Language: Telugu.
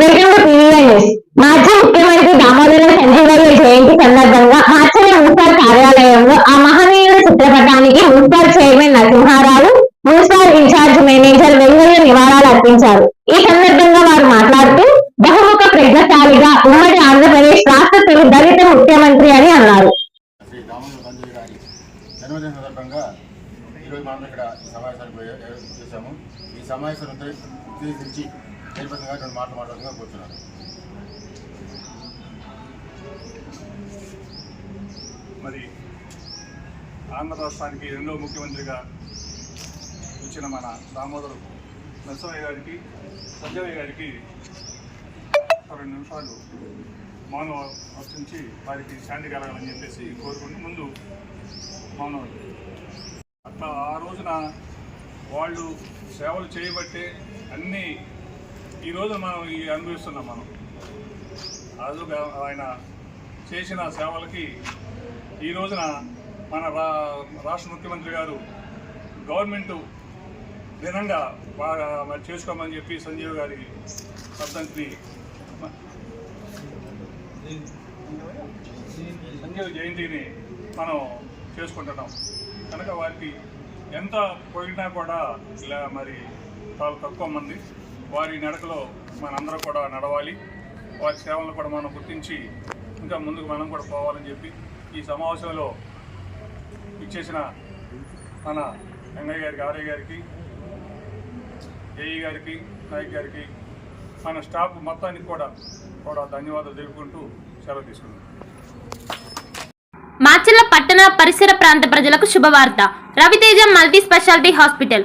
వెల్కమ్ టు మాజీ ముఖ్యమంత్రి దామోదర సంజీవయ్య జయంతి సందర్భంగా మాచర్ల మున్సిపల్ కార్యాలయంలో ఆ మహనీయుల చిత్రపటానికి municipal chairman Narasimharao municipal incharge manager Vengaiah నివాళులు అర్పించారు. ఈ సందర్భంగా వారు మాట్లాడుతూ బహుముఖ ప్రజ్ఞశాలిగా ఉమ్మడి ఆంధ్రప్రదేశ్ రాష్ట్ర తొలి దళిత ముఖ్యమంత్రి అని అన్నారు. జన్మదిన సందర్భంగా ఈరోజు మనం ఇక్కడ ఈ సమావేశానికి చేశాము. ఈ ఉద్దేశించి చైర్పర్సన్ గారు రెండు మాటలు మాట్లాడుతున్నా కూర్చున్నాను. మరి ఆంధ్ర రాష్ట్రానికి రెండవ ముఖ్యమంత్రిగా వచ్చిన మన దామోదరు నరసింహయ్య గారికి సంజయ్ గారికి రెండు నిమిషాలు మౌనం వర్తించి వారికి శాంతి కలగాలని చెప్పేసి కోరుకుంటూ ముందు మౌనం. అట్లా ఆ రోజున వాళ్ళు సేవలు చేయబట్టే అన్నీ ఈ రోజు మనం ఈ అనుభవిస్తున్నాం మనం. రాజు ఆయన చేసిన సేవలకి ఈ రోజున మన రా రాష్ట్ర ముఖ్యమంత్రి గారు గవర్నమెంట్ దినంగా బాగా చేసుకోమని చెప్పి సంజీవ్ గారి వర్ధంతిని సంజీవ్ జయంతిని మనం చేసుకుంటున్నాం. కనుక వారికి ఎంత పోయినా కూడా ఇలా మరి చాలా తక్కువ మంది వారి నడకలో మనందరం కూడా నడవాలి. వారి సేవలను కూడా మనం గుర్తించి ఇంకా ముందుకు మనం కూడా పోవాలని చెప్పి ఈ సమావేశంలో ఇచ్చేసిన మన వెంగయ్య గారికి ఆర్య గారికి ఏఈ గారికి నాయక్ గారికి మన స్టాఫ్ మొత్తానికి కూడా కూడా ధన్యవాదాలు తెలుపుకుంటూ సెలవు తీసుకున్నాం మాచర్ల పట్టణ పరిసర ప్రాంత ప్రజలకు శుభవార్త. Raviteja multi speciality hospital.